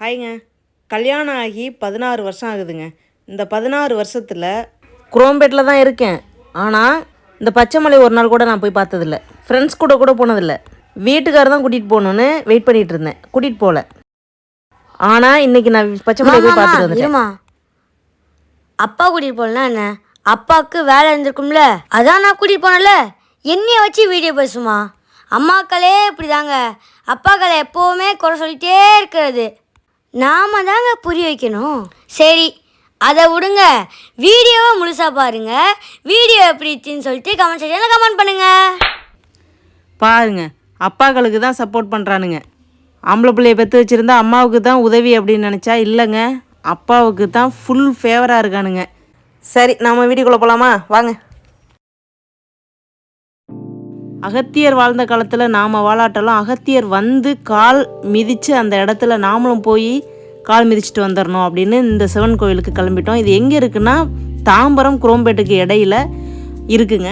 ஹாய்ங்க. கல்யாணம் ஆகி பதினாறு வருஷம் ஆகுதுங்க. இந்த பதினாறு வருஷத்தில் குரோம்பேட்டில் தான் இருக்கேன். ஆனால் இந்த பச்சைமலை ஒரு நாள் கூட நான் போய் பார்த்ததில்ல. ஃப்ரெண்ட்ஸ் கூட கூட போனதில்ல. வீட்டுக்காரர் தான் கூட்டிகிட்டு போகணுன்னு வெயிட் பண்ணிகிட்டு இருந்தேன். கூட்டிகிட்டு போகல. ஆனால் இன்றைக்கி நான் பச்சைமலை போய் பார்த்துட்டு வந்துட்டேன். இருமா. அப்பா கூட்டிட்டு போனா என்ன? அப்பாவுக்கு வேலை இருந்திருக்கும்ல. அதான் நான் கூட்டிட்டு போனல என்னைய வச்சு வீடியோ பேசுமா? அம்மாக்களே இப்படிதாங்க. அப்பாக்களை எப்போவுமே குறை சொல்லிட்டே இருக்கிறது. நாம தாங்க புரிய வைக்கணும். சரி அதை விடுங்க. வீடியோவை முழுசா பாருங்க. வீடியோ எப்படி இருந்துச்சுன்னு சொல்லிட்டு கமெண்ட் செக்ஷனில் கமெண்ட் பண்ணுங்க. பாருங்க அப்பாக்களுக்கு தான் சப்போர்ட் பண்ணுறானுங்க ஆம்பளை பிள்ளைய பெற்று வச்சுருந்தா அம்மாவுக்கு தான் உதவி அப்படின்னு நினச்சா இல்லைங்க அப்பாவுக்கு தான் ஃபுல் ஃபேவராக இருக்கானுங்க. சரி நம்ம வீட்டுக்குள்ளே போகலாமா வாங்க. அகத்தியர் வாழ்ந்த காலத்தில் நாம் வாழாட்டெல்லாம் அகத்தியர் வந்து கால் மிதித்து அந்த இடத்துல நாமளும் போய் கால் மிதிச்சுட்டு வந்துடணும் அப்படின்னு இந்த சிவன் கோயிலுக்கு கிளம்பிட்டோம். இது எங்கே இருக்குன்னா தாம்பரம் குரோம்பேட்டுக்கு இடையில இருக்குங்க.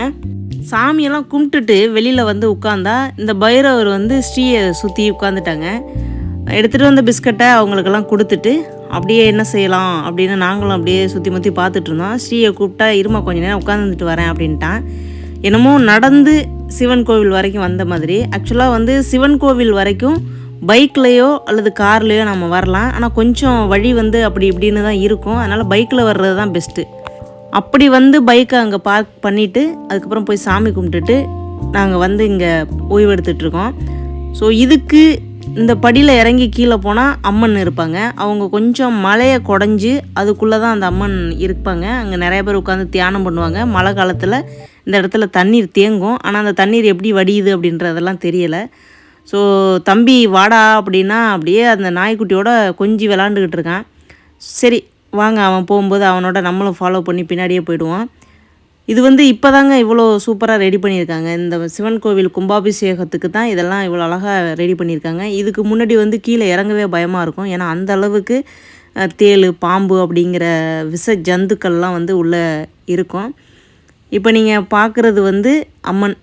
சாமியெல்லாம் கும்பிட்டுட்டு வெளியில் வந்து உட்காந்தா இந்த பைரவர் வந்து ஸ்ரீயை சுற்றி உட்காந்துட்டாங்க எடுத்துகிட்டு வந்த பிஸ்கட்டை அவங்களுக்கெல்லாம் கொடுத்துட்டு அப்படியே என்ன செய்யலாம் அப்படின்னு நாங்களும் அப்படியே சுற்றி முற்றி பார்த்துட்டு இருந்தோம். ஸ்ரீயை கூப்பிட்டா இருமா கொஞ்ச நேரம் உட்காந்துட்டு வரேன் அப்படின்ட்டான். என்னமோ நடந்து சிவன் கோவில் வரைக்கும் வந்த மாதிரி. ஆக்சுவலாக வந்து சிவன் கோவில் வரைக்கும் பைக்லேயோ அல்லது கார்லேயோ நம்ம வரலாம். ஆனால் கொஞ்சம் வழி வந்து அப்படி இப்படின்னு தான் இருக்கும். அதனால் பைக்கில் வர்றது தான் பெஸ்ட்டு அப்படி வந்து பைக்கை அங்கே பார்க் பண்ணிவிட்டு அதுக்கப்புறம் போய் சாமி கும்பிட்டுட்டு நாங்கள் வந்து இங்கே ஓய்வெடுத்துட்ருக்கோம் ஸோ இதுக்கு இந்த படியில் இறங்கி கீழே போனால் அம்மன் இருப்பாங்க. அவங்க கொஞ்சம் மலையை குடஞ்சி அதுக்குள்ளே தான் அந்த அம்மன் இருப்பாங்க. அங்கே நிறைய பேர் உட்காந்து தியானம் பண்ணுவாங்க. மழை காலத்தில் இந்த இடத்துல தண்ணீர் தேங்கும். ஆனால் அந்த தண்ணீர் எப்படி வடியுது அப்படின்றதெல்லாம் தெரியலை. ஸோ தம்பி வாடா அப்படின்னா அப்படியே அந்த நாய்க்குட்டியோட கொஞ்சி விளாண்டுக்கிட்டு இருக்கான். சரி வாங்க அவன் போகும்போது அவனோட நம்மளும் ஃபாலோ பண்ணி பின்னாடியே போயிடுவான் இது வந்து இப்போ தாங்க இவ்வளோ சூப்பராக ரெடி பண்ணியிருக்காங்க. இந்த சிவன் கோவில் கும்பாபிஷேகத்துக்கு தான் இதெல்லாம் இவ்வளோ அழகாக ரெடி பண்ணியிருக்காங்க. இதுக்கு முன்னாடி வந்து கீழே இறங்கவே பயமாக இருக்கும். ஏன்னா அந்த அளவுக்கு தேள் பாம்பு அப்படிங்கிற விஷ ஜந்துக்கள்லாம் வந்து உள்ளே இருக்கும். இப்போ நீங்கள் பார்க்குறது வந்து அம்மன்.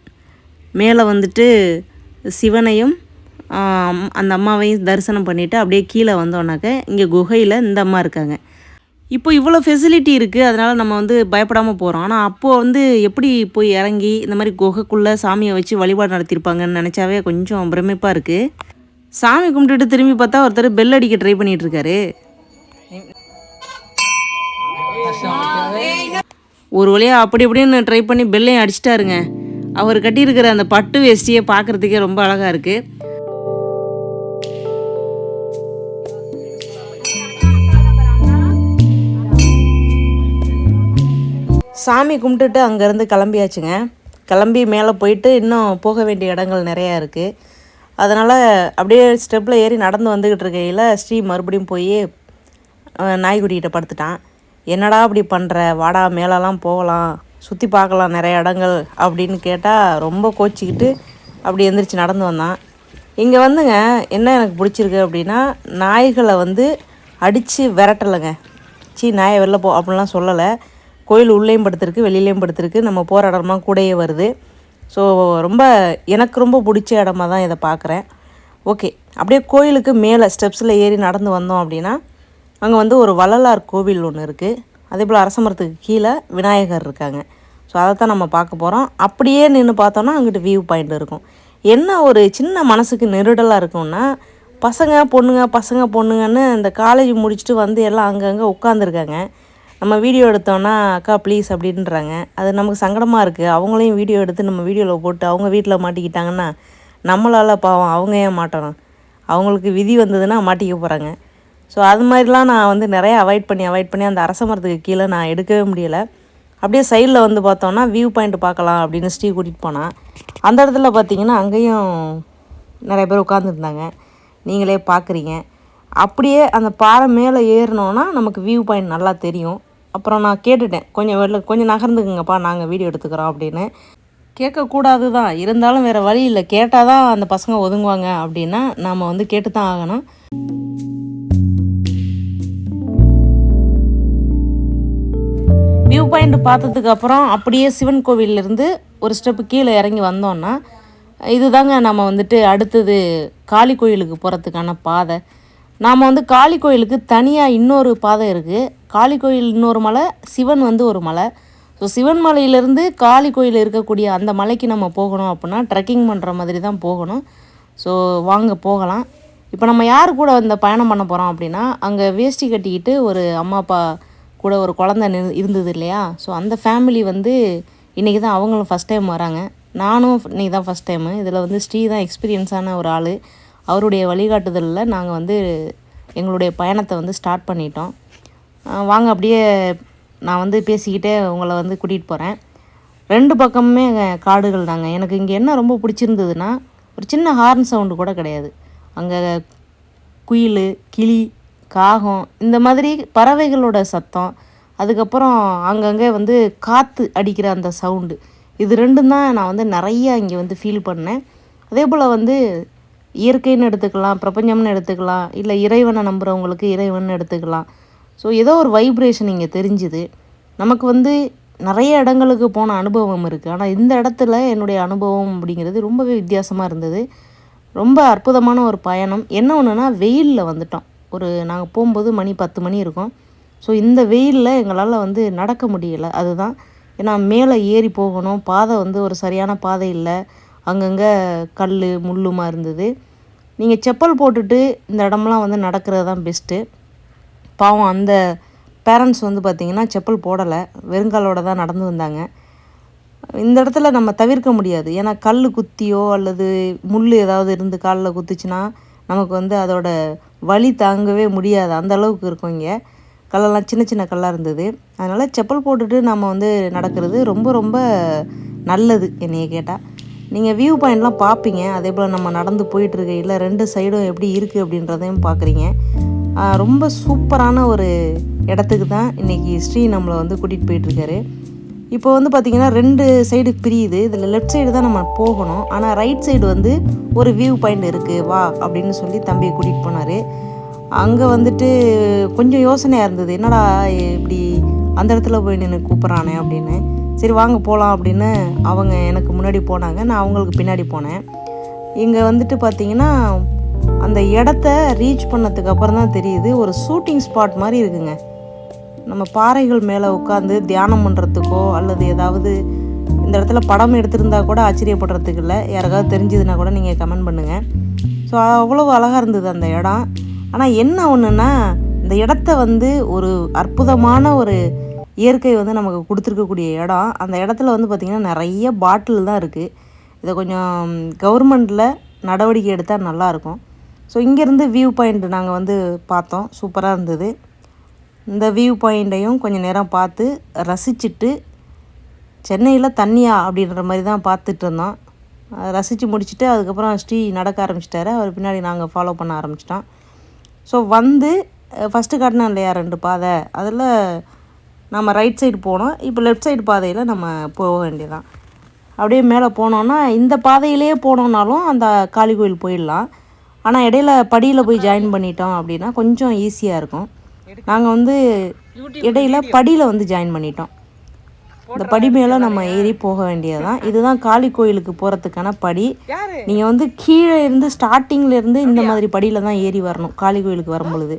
மேலே வந்துட்டு சிவனையும் அந்த அம்மாவையும் தரிசனம் பண்ணிவிட்டு அப்படியே கீழே வந்தோன்னாக்க இங்கே குகையில் இந்த அம்மா இருக்காங்க. இப்போ இவ்வளோ ஃபெசிலிட்டி இருக்குது அதனால் நம்ம வந்து பயப்படாமல் போகிறோம் ஆனால் அப்போது வந்து எப்படி போய் இறங்கி இந்த மாதிரி குகைக்குள்ளே சாமியை வச்சு வழிபாடு நடத்தியிருப்பாங்கன்னு நினச்சாவே கொஞ்சம் பிரமிப்பாக இருக்குது சாமி கும்பிட்டுட்டு திரும்பி பார்த்தா ஒருத்தர் பெல் அடிக்க ட்ரை பண்ணிகிட்ருக்காரு ஒரு வழியாக அப்படி இப்படின்னு ட்ரை பண்ணி பெல்லையும் அடிச்சிட்டாருங்க. அவர் கட்டியிருக்கிற அந்த பட்டு வேஷ்டியை பார்க்குறதுக்கே ரொம்ப அழகாக இருக்குது சாமி கும்பிட்டுட்டு அங்கேருந்து கிளம்பியாச்சுங்க. கிளம்பி மேலே போயிட்டு இன்னும் போக வேண்டிய இடங்கள் நிறையா இருக்குது அதனால் அப்படியே ஸ்டெப்பில் ஏறி நடந்து வந்துக்கிட்டு இருக்கையில் ஸ்ரீ மறுபடியும் போய் அஹ், நாய்க்குட்டிகிட்ட படுத்துட்டான். என்னடா அப்படி பண்ணுற வாடா மேலெலாம் போகலாம். சுற்றி பார்க்கலாம் நிறைய இடங்கள் அப்படின்னு கேட்டால் ரொம்ப கோச்சிக்கிட்டு அப்படி எந்திரிச்சு நடந்து வந்தான். இங்கே வந்துங்க என்ன எனக்கு பிடிச்சிருக்கு அப்படின்னா நாய்களை வந்து அடித்து விரட்டலைங்க. சீ நாயை வெளில போ அப்படிலாம் சொல்லலை. கோயில் உள்ளேயும் படுத்திருக்கு வெளியிலையும் படுத்திருக்கு. நம்ம போகிற இடமா கூடயே வருது. ஸோ ரொம்ப எனக்கு ரொம்ப பிடிச்ச இடமா தான் இதை பார்க்குறேன். ஓகே அப்படியே கோயிலுக்கு மேலே ஸ்டெப்ஸில் ஏறி நடந்து வந்தோம் அப்படின்னா அங்கே வந்து ஒரு வள்ளலார் கோவில் ஒன்று இருக்குது அதே போல் அரசமரத்துக்கு கீழே விநாயகர் இருக்காங்க. ஸோ அதை தான் நம்ம பார்க்க போகிறோம் அப்படியே நின்று பார்த்தோன்னா அங்கிட்டு வியூ பாயிண்ட் இருக்கும். என்ன ஒரு சின்ன மனசுக்கு நெருடலாக இருக்கும்னா பசங்க பொண்ணுங்க பசங்க பொண்ணுங்கன்னு இந்த காலேஜ் முடிச்சுட்டு வந்து எல்லாம் அங்கங்கே உட்காந்துருக்காங்க நம்ம வீடியோ எடுத்தோன்னா அக்கா ப்ளீஸ் அப்படின்றாங்க. அது நமக்கு சங்கடமாக இருக்குது அவங்களையும் வீடியோ எடுத்து நம்ம வீடியோவில் போட்டு அவங்க வீட்டில் மாட்டிக்கிட்டாங்கன்னா நம்மளால் பாவம் அவங்க ஏன் மாட்டணும்? அவங்களுக்கு விதி வந்ததுன்னா மாட்டிக்க போகிறாங்க ஸோ அது மாதிரிலாம் நான் வந்து நிறைய அவாய்ட் பண்ணி அவாய்ட் பண்ணி அந்த அரச மரத்துக்கு கீழே நான் எடுக்கவே முடியலை. அப்படியே சைடில் வந்து பார்த்தோன்னா வியூ பாயிண்ட் பார்க்கலாம் அப்படின்னு ஸ்ரீ கூட்டிகிட்டு போனான் அந்த இடத்துல பார்த்தீங்கன்னா அங்கேயும் நிறைய பேர் உட்காந்துருந்தாங்க நீங்களே பார்க்குறீங்க. அப்படியே அந்த பாறை மேலே ஏறினோன்னா நமக்கு வியூ பாயிண்ட் நல்லா தெரியும். அப்புறம் நான் கேட்டுட்டேன் கொஞ்சம் வெளில கொஞ்சம் நகர்ந்துக்குங்கப்பா நாங்கள் வீடியோ எடுத்துக்கிறோம் அப்படின்னு. கேட்கக்கூடாது தான் இருந்தாலும் வேறு வழி இல்லை. கேட்டால் தான் அந்த பசங்க ஒதுங்குவாங்க அப்படின்னா நாம் வந்து கேட்டு தான் ஆகணும். பாயிண்ட் பார்த்ததுக்கு அப்புறம் அப்படியே சிவன் கோவிலிருந்து ஒரு ஸ்டெப்பு கீழே இறங்கி வந்தோன்னா இதுதாங்க நம்ம வந்துட்டு அடுத்தது காளி கோயிலுக்கு போகிறதுக்கான பாதை. நாம் வந்து காளி கோயிலுக்கு தனியாக இன்னொரு பாதை இருக்குது காளி கோயில் இன்னொரு மலை சிவன் வந்து ஒரு மலை. ஸோ சிவன் மலையிலேருந்து காளி கோயில் இருக்கக்கூடிய அந்த மலைக்கு நம்ம போகணும் அப்படின்னா ட்ரெக்கிங் பண்ணுற மாதிரி தான் போகணும். ஸோ வாங்க போகலாம். இப்போ நம்ம யார் கூட இந்த பயணம் பண்ண போகிறோம் அப்படின்னா அங்கே வேஷ்டி கட்டிக்கிட்டு ஒரு அம்மா அப்பா கூட ஒரு குழந்த இருந்தது இல்லையா? ஸோ அந்த ஃபேமிலி வந்து இன்றைக்கி தான் அவங்களும் ஃபஸ்ட் டைம் வராங்க. நானும் இன்றைக்கி தான் ஃபஸ்ட் டைமு இதில் வந்து ஸ்ரீ தான் எக்ஸ்பீரியன்ஸான ஒரு ஆள். அவருடைய வழிகாட்டுதலில் நாங்கள் வந்து எங்களுடைய பயணத்தை வந்து ஸ்டார்ட் பண்ணிட்டோம். வாங்க அப்படியே நான் வந்து பேசிக்கிட்டே உங்களை வந்து கூட்டிகிட்டு போகிறேன் ரெண்டு பக்கமுமே காடுகள் தாங்க. எனக்கு இங்கே என்ன ரொம்ப பிடிச்சிருந்ததுன்னா ஒரு சின்ன ஹார்ன் சவுண்டு கூட கிடையாது. அங்கே குயில் கிளி காகம் இந்த மாதிரி பறவைகளோட சத்தம் அதுக்கப்புறம் அங்கங்கே வந்து காற்று அடிக்கிற அந்த சவுண்டு இது ரெண்டும் தான் நான் வந்து நிறைய இங்கே வந்து ஃபீல் பண்ணேன். அதே போல் வந்து இயற்கைன்னு எடுத்துக்கலாம் பிரபஞ்சம்னு எடுத்துக்கலாம் இல்லை இறைவனை நம்புகிறவங்களுக்கு இறைவன் எடுத்துக்கலாம். ஸோ ஏதோ ஒரு வைப்ரேஷன் இங்கே தெரிஞ்சுது. நமக்கு வந்து நிறைய இடங்களுக்கு போன அனுபவம் இருக்குது ஆனால் இந்த இடத்துல என்னுடைய அனுபவம் அப்படிங்கிறது ரொம்பவே வித்தியாசமாக இருந்தது. ரொம்ப அற்புதமான ஒரு பயணம். என்ன ஒன்றுனா வெயிலில் வந்துட்டோம். ஒரு நாங்கள் போகும்போது மணி பத்து மணி இருக்கும். ஸோ இந்த வெயிலில் எங்களால் வந்து நடக்க முடியலை. அதுதான். ஏன்னா மேலே ஏறி போகணும். பாதை வந்து ஒரு சரியான பாதை இல்லை. அங்கங்கே கல் முள்ளுமா இருந்தது. நீங்கள் செப்பல் போட்டுட்டு இந்த இடம்லாம் வந்து நடக்கிறது தான் பெஸ்ட்டு பாவம் அந்த பேரண்ட்ஸ் வந்து பார்த்திங்கன்னா செப்பல் போடலை. வெறுங்காலோட தான் நடந்து வந்தாங்க. இந்த இடத்துல நம்ம தவிர்க்க முடியாது. ஏன்னா கல் குத்தியோ அல்லது முள் ஏதாவது இருந்து காலில் குத்துச்சுன்னா நமக்கு வந்து அதோட வலி தாங்கவே முடியாது. அந்த அளவுக்கு இருக்கும் இங்கே. கல்லெல்லாம் சின்ன சின்ன கல்லாக இருந்தது. அதனால் செப்பல் போட்டுட்டு நம்ம வந்து நடக்கிறது ரொம்ப ரொம்ப நல்லது என்னைய கேட்டால் நீங்கள் வியூ பாயிண்ட்லாம் பார்ப்பீங்க அதே போல் நம்ம நடந்து போயிட்டுருக்க இல்லை ரெண்டு சைடும் எப்படி இருக்குது அப்படின்றதையும் பார்க்குறீங்க ரொம்ப சூப்பரான ஒரு இடத்துக்கு தான் இன்றைக்கி ஸ்ரீ நம்மளை வந்து கூட்டிகிட்டு போயிட்டுருக்காரு. இப்போ வந்து பார்த்திங்கன்னா ரெண்டு சைடு பிரியுது. இதில் லெஃப்ட் சைடு தான் நம்ம போகணும். ஆனால் ரைட் சைடு வந்து ஒரு வியூ பாயிண்ட் இருக்குது வா அப்படின்னு சொல்லி தம்பியை கூட்டிகிட்டு போனார். அங்கே வந்துட்டு கொஞ்சம் யோசனையாக இருந்தது. என்னடா இப்படி அந்த இடத்துல போய் நின்று கூப்பிட்றானே அப்படின்னு. சரி வாங்க போகலாம் அப்படின்னு அவங்க எனக்கு முன்னாடி போனாங்க. நான் அவங்களுக்கு பின்னாடி போனேன். இங்கே வந்துட்டு பார்த்தீங்கன்னா அந்த இடத்த ரீச் பண்ணதுக்கு அப்புறம் தான் தெரியுது. ஒரு ஷூட்டிங் ஸ்பாட் மாதிரி இருக்குங்க. நம்ம பாறைகள் மேலே உட்காந்து தியானம் பண்ணுறதுக்கோ அல்லது ஏதாவது இந்த இடத்துல படம் எடுத்திருந்தா கூட ஆச்சரியப்படுறதுக்கு இல்லை. யாருக்காவது தெரிஞ்சதுன்னா கூட நீங்கள் கமெண்ட் பண்ணுங்கள் ஸோ அவ்வளோ அழகாக இருந்தது அந்த இடம். ஆனால் என்ன ஒன்றுன்னா இந்த இடத்த வந்து ஒரு அற்புதமான ஒரு இயற்கை வந்து நமக்கு கொடுத்துருக்கக்கூடிய இடம். அந்த இடத்துல வந்து பார்த்திங்கன்னா நிறைய பாட்டில் தான் இருக்குது இதை கொஞ்சம் கவர்மெண்ட்டில் நடவடிக்கை எடுத்தால் நல்லாயிருக்கும் ஸோ இங்கேருந்து வியூ பாயிண்ட் நாங்கள் வந்து பார்த்தோம். சூப்பராக இருந்தது. இந்த வியூ பாயிண்ட்டையும் கொஞ்சம் நேரம் பார்த்து ரசிச்சுட்டு சென்னையில் தண்ணியா? அப்படின்ற மாதிரி தான் பார்த்துட்டு இருந்தோம். அதை ரசித்து முடிச்சுட்டு அதுக்கப்புறம் ஸ்ரீ நடக்க ஆரம்பிச்சிட்டாரு. அவர் பின்னாடி நாங்கள் ஃபாலோ பண்ண ஆரம்பிச்சிட்டோம். ஸோ வந்து ஃபஸ்ட்டு காட்டினோம் இல்லையா ரெண்டு பாதை. அதில் நம்ம ரைட் சைடு போனோம். இப்போ லெஃப்ட் சைடு பாதையில் நம்ம போக வேண்டியதான் அப்படியே மேலே போனோன்னா இந்த பாதையிலேயே போனோம்னாலும் அந்த காளி கோயில் போயிடலாம். ஆனால் இடையில படியில் போய் ஜாயின் பண்ணிட்டோம் அப்படின்னா கொஞ்சம் ஈஸியாக இருக்கும். நாங்கள் வந்து இடையில படியில் வந்து ஜாயின் பண்ணிட்டோம். இந்த படி மேலே நம்ம ஏறி போக வேண்டியதுதான். இதுதான் காளி கோயிலுக்கு போகிறதுக்கான படி. நீங்கள் வந்து கீழே இருந்து ஸ்டார்டிங்ல இருந்து இந்த மாதிரி படியில் தான் ஏறி வரணும். காளி கோயிலுக்கு வரும் பொழுது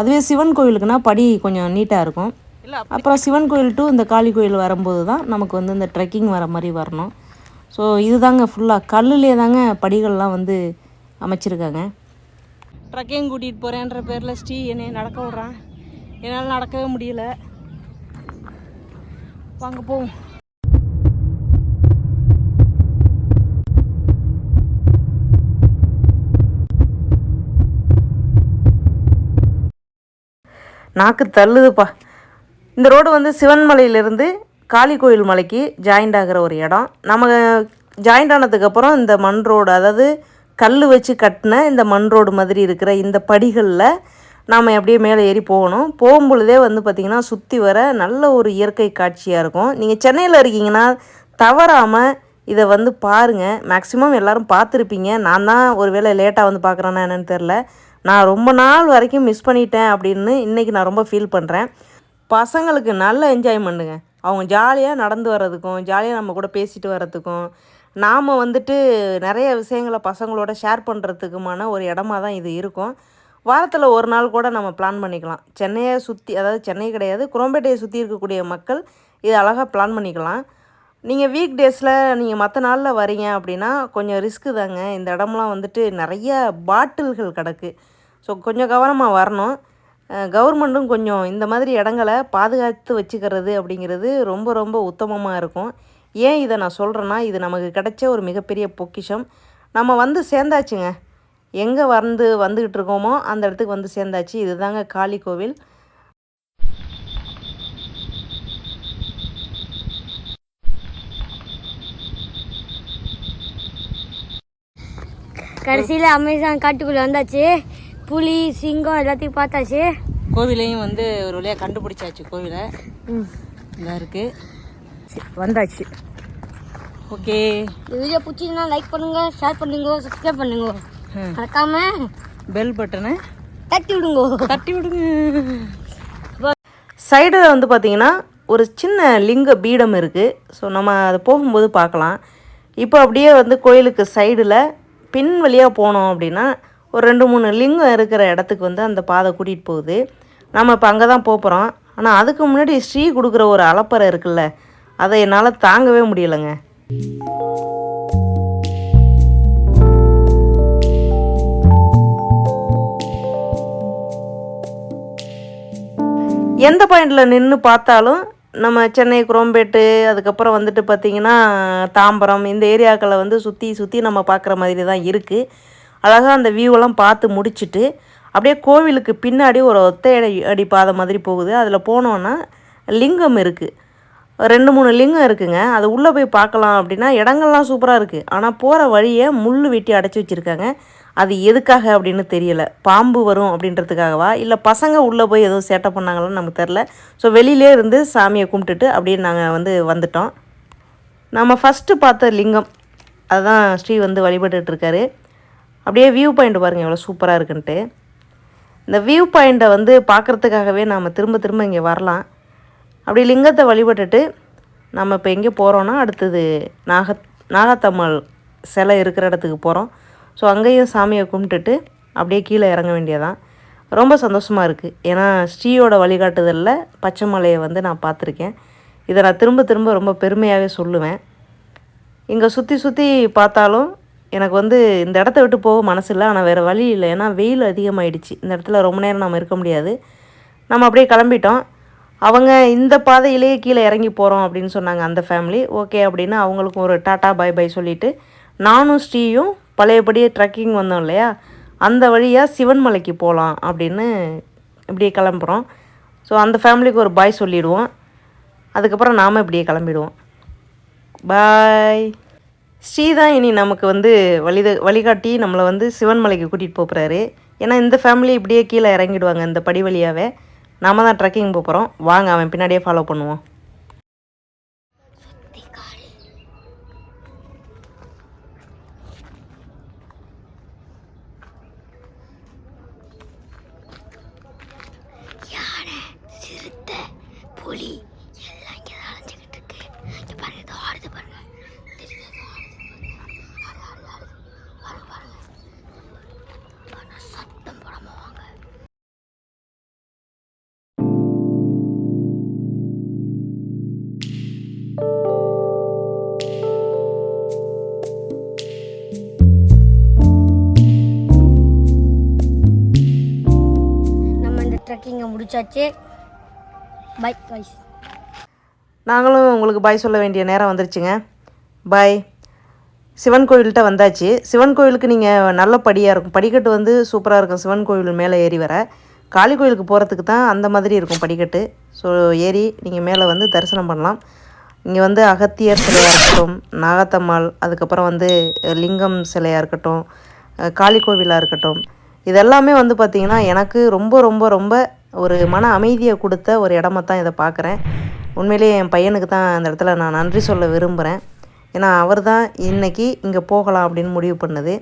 அதுவே சிவன் கோயிலுக்குனா படி கொஞ்சம் நீட்டாக இருக்கும். அப்புறம் சிவன் கோயில் டு இந்த காளி கோயில் வரும்போது தான் நமக்கு வந்து இந்த ட்ரெக்கிங் வர மாதிரி வரணும். ஸோ இதுதாங்க ஃபுல்லாக கல்லுலே தாங்க படிகள்லாம் வந்து அமைச்சிருக்காங்க. ட்ரக்கிங் கூட்டிகிட்டு போகிறேன்ற பேரில் ஸ்ரீ என்னை நடக்க விட்றான் என்னால் நடக்கவே முடியல. வாங்க போவோம். நாக்கு தள்ளுதுப்பா. இந்த ரோடு வந்து சிவன்மலையிலேருந்து காளி கோயில் மலைக்கு ஜாயிண்ட் ஆகிற ஒரு இடம். நம்ம ஜாயிண்ட் ஆனதுக்கப்புறம் இந்த மண் ரோடு அதாவது கல் வச்சு கட்டின இந்த மண் ரோடு மாதிரி இருக்கிற இந்த படிகளில் நாம் அப்படியே மேலே ஏறி போகணும். போகும்பொழுதே வந்து பார்த்திங்கன்னா சுற்றி வர நல்ல ஒரு இயற்கை காட்சியாக இருக்கும். நீங்கள் சென்னையில் இருக்கீங்கன்னா தவறாமல் இதை வந்து பாருங்கள் மேக்ஸிமம் எல்லோரும் பார்த்துருப்பீங்க. நான் தான் ஒரு வேளை லேட்டாக வந்து பார்க்குறேன்னா என்னென்னு தெரில நான் ரொம்ப நாள் வரைக்கும் மிஸ் பண்ணிட்டேன் அப்படின்னு இன்றைக்கி நான் ரொம்ப ஃபீல் பண்ணுறேன் பசங்களுக்கு நல்ல என்ஜாய்மெண்ட்டுங்க அவங்க ஜாலியாக நடந்து வர்றதுக்கும் ஜாலியாக நம்ம கூட பேசிட்டு வர்றதுக்கும் நாம் வந்துட்டு நிறைய விஷயங்களை பசங்களோட ஷேர் பண்ணுறதுக்குமான ஒரு இடமா தான் இது இருக்கும். வாரத்தில் ஒரு நாள் கூட நம்ம பிளான் பண்ணிக்கலாம். சென்னையை சுற்றி அதாவது சென்னை கிடையாது குரோம்பேட்டையை சுற்றி இருக்கக்கூடிய மக்கள் இது அழகாக பிளான் பண்ணிக்கலாம். நீங்கள் வீக் டேஸில் நீங்கள் மற்ற நாளில் வரீங்க அப்படின்னா கொஞ்சம் ரிஸ்க்கு தாங்க. இந்த இடம்லாம் வந்துட்டு நிறைய பாட்டில்கள் கிடக்கு. ஸோ கொஞ்சம் கவனமாக வரணும். கவர்மெண்ட்டும் கொஞ்சம் இந்த மாதிரி இடங்களை பாதுகாத்து வச்சுக்கிறது அப்படிங்கிறது ரொம்ப ரொம்ப உத்தமமாக இருக்கும். ஏன் இதை நான் சொல்கிறேன்னா இது நமக்கு கிடைச்ச ஒரு மிகப்பெரிய பொக்கிஷம். நம்ம வந்து சேர்ந்தாச்சுங்க. எங்கே வந்து வந்துக்கிட்டு இருக்கோமோ அந்த இடத்துக்கு வந்து சேர்ந்தாச்சு. இதுதாங்க காளி கோவில். கடைசியில் அமேசான் காட்டுக்குள்ளே வந்தாச்சு. புலி சிங்கம் எல்லாத்தையும் பார்த்தாச்சு. கோவிலையும் வந்து ஒரு வழியாக கண்டுபிடிச்சாச்சு கோவிலை. இதாக இருக்குது வந்தாச்சு. ஓகே. இந்த வீடியோ பிடிச்சிங்கன்னா லைக் பண்ணுங்க ஷேர் பண்ணுங்க சப்ஸ்கிரைப் பண்ணுங்க. மறக்காம பெல் பட்டனை தட்டி விடுங்க. தட்டி விடுங்க. சைடில் வந்து பார்த்தீங்கன்னா ஒரு சின்ன லிங்க பீடம் இருக்குது ஸோ நம்ம அது போகும்போது பார்க்கலாம். இப்போ அப்படியே வந்து கோயிலுக்கு சைடில் பின் வழியாக போனோம் அப்படின்னா ஒரு ரெண்டு மூணு லிங்கம் இருக்கிற இடத்துக்கு வந்து அந்த பாதை கூட்டிகிட்டு போகுது. நம்ம இப்போ அங்கே தான் போகிறோம் ஆனால் அதுக்கு முன்னாடி ஸ்ரீ கொடுக்குற ஒரு அலப்பறை இருக்குல்ல அதை என்னால் தாங்கவே முடியலைங்க. எந்த பாயிண்டில் நின்று பார்த்தாலும் நம்ம சென்னை குரோம்பேட்டு அதுக்கப்புறம் வந்துட்டு பார்த்திங்கன்னா தாம்பரம் இந்த ஏரியாக்களை வந்து சுற்றி சுற்றி நம்ம பார்க்குற மாதிரி தான் இருக்குது அழகாக அந்த வியூவெல்லாம் பார்த்து முடிச்சுட்டு அப்படியே கோவிலுக்கு பின்னாடி ஒரு ஒத்தையடி அடி பாதை மாதிரி போகுது. அதில் போனோன்னா லிங்கம் இருக்குது ரெண்டு மூணு லிங்கம் இருக்குங்க. அது உள்ளே போய் பார்க்கலாம் அப்படின்னா இடங்கள்லாம் சூப்பராக இருக்குது ஆனால் போகிற வழியை முள் வெட்டி அடைச்சி வச்சுருக்காங்க. அது எதுக்காக அப்படின்னு தெரியலை. பாம்பு வரும் அப்படின்றதுக்காகவா? இல்லை பசங்க உள்ளே போய் எதுவும் சேட்டை பண்ணாங்களான்னு நமக்கு தெரில ஸோ வெளியிலே இருந்து சாமியை கும்பிட்டுட்டு அப்படியே நாங்கள் வந்து வந்துட்டோம். நம்ம ஃபஸ்ட்டு பார்த்த லிங்கம். அதுதான் ஸ்ரீ வந்து வழிபட்டுருக்காரு அப்படியே வியூ பாயிண்ட் பாருங்கள் எவ்வளோ சூப்பராக இருக்குன்ட்டு. இந்த வியூ பாயிண்ட்டை வந்து பார்க்குறதுக்காகவே நாம் திரும்ப திரும்ப இங்கே வரலாம். அப்படி லிங்கத்தை வழிபட்டுட்டு நம்ம இப்போ எங்கே போகிறோன்னா அடுத்தது நாக நாகத்தம்மாள் சிலை இருக்கிற இடத்துக்கு போகிறோம் ஸோ அங்கேயும் சாமியை கும்பிட்டுட்டு அப்படியே கீழே இறங்க வேண்டியதான் ரொம்ப சந்தோஷமாக இருக்குது ஏன்னா ஸ்ரீயோட வழிகாட்டுதலில் பச்சை மலையை வந்து நான் பார்த்துருக்கேன். இதை நான் திரும்ப திரும்ப ரொம்ப பெருமையாகவே சொல்லுவேன். இங்கே சுற்றி சுற்றி பார்த்தாலும் எனக்கு வந்து இந்த இடத்த விட்டு போக மனசு இல்லை ஆனால் வேறு வழி இல்லை. ஏன்னா வெயில் அதிகமாகிடுச்சு இந்த இடத்துல ரொம்ப நேரம் நம்ம இருக்க முடியாது. நம்ம அப்படியே கிளம்பிட்டோம். அவங்க இந்த பாதையிலேயே கீழே இறங்கி போகிறோம் அப்படின்னு சொன்னாங்க அந்த ஃபேமிலி ஓகே அப்படின்னு அவங்களுக்கும் ஒரு டாட்டா பை பை சொல்லிவிட்டு நானும் ஸ்ரீயும் பழையபடியே ட்ரெக்கிங் வந்தோம் இல்லையா? அந்த வழியாக சிவன்மலைக்கு போகலாம் அப்படின்னு இப்படியே கிளம்புறோம். ஸோ அந்த ஃபேமிலிக்கு ஒரு பாய் சொல்லிடுவோம். அதுக்கப்புறம் நாம் இப்படியே கிளம்பிடுவோம். பாய் ஸ்ரீ தான் இனி நமக்கு வந்து வழித வழிகாட்டி நம்மளை வந்து சிவன்மலைக்கு கூட்டிகிட்டு போகிறாரு ஏன்னா இந்த ஃபேமிலி இப்படியே கீழே இறங்கிடுவாங்க இந்த படி வழியாகவே நம்ம தான் ட்ரெக்கிங் போகிறோம் வாங்க அவன் பின்னாடியே ஃபாலோ பண்ணுவோம். முடிச்சாச்சு. பை பாய்ஸ் நாங்களும் உங்களுக்கு பாய் சொல்ல வேண்டிய நேரம் வந்துருச்சுங்க. பாய் சிவன் கோயில்கிட்ட வந்தாச்சு. சிவன் கோயிலுக்கு நீங்கள் நல்ல படியாக இருக்கும். படிக்கட்டு வந்து சூப்பராக இருக்கும். சிவன் கோயில் மேலே ஏறி வர. காளி கோயிலுக்கு போகிறதுக்கு தான் அந்த மாதிரி இருக்கும் படிக்கட்டு. ஸோ ஏறி நீங்கள் மேலே வந்து தரிசனம் பண்ணலாம். இங்கே வந்து அகத்தியர் சிலையாக இருக்கட்டும் நாகத்தம்மாள் அதுக்கப்புறம் வந்து லிங்கம் சிலையாக இருக்கட்டும் காளி கோவிலாக இருக்கட்டும். இதெல்லாமே வந்து பார்த்திங்கன்னா எனக்கு ரொம்ப ரொம்ப ரொம்ப ஒரு மன அமைதியை கொடுத்த ஒரு இடமா தான் இதை பார்க்குறேன். உண்மையிலேயே என் பையனுக்கு தான் அந்த இடத்துல நான் நன்றி சொல்ல விரும்புகிறேன் ஏன்னா அவர் தான் இன்றைக்கி இங்கே போகலாம் அப்படின்னு முடிவு பண்ணது.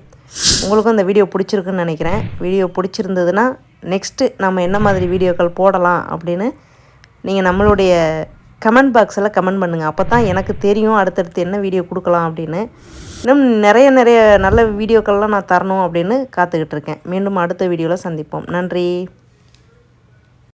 உங்களுக்கும் இந்த வீடியோ பிடிச்சிருக்குன்னு நினைக்கிறேன். வீடியோ பிடிச்சிருந்ததுன்னா நெக்ஸ்ட்டு நம்ம என்ன மாதிரி வீடியோக்கள் போடலாம் அப்படின்னு நீங்கள் நம்மளுடைய கமெண்ட் பாக்ஸில் கமெண்ட் பண்ணுங்கள் அப்போ தான் எனக்கு தெரியும் அடுத்தடுத்து என்ன வீடியோ கொடுக்கலாம் அப்படின்னு. இன்னும் நிறைய நிறைய நல்ல வீடியோக்கள்லாம் நான் தரணும் அப்படின்னு காத்துக்கிட்டு இருக்கேன். மீண்டும் அடுத்த வீடியோவில் சந்திப்போம். நன்றி.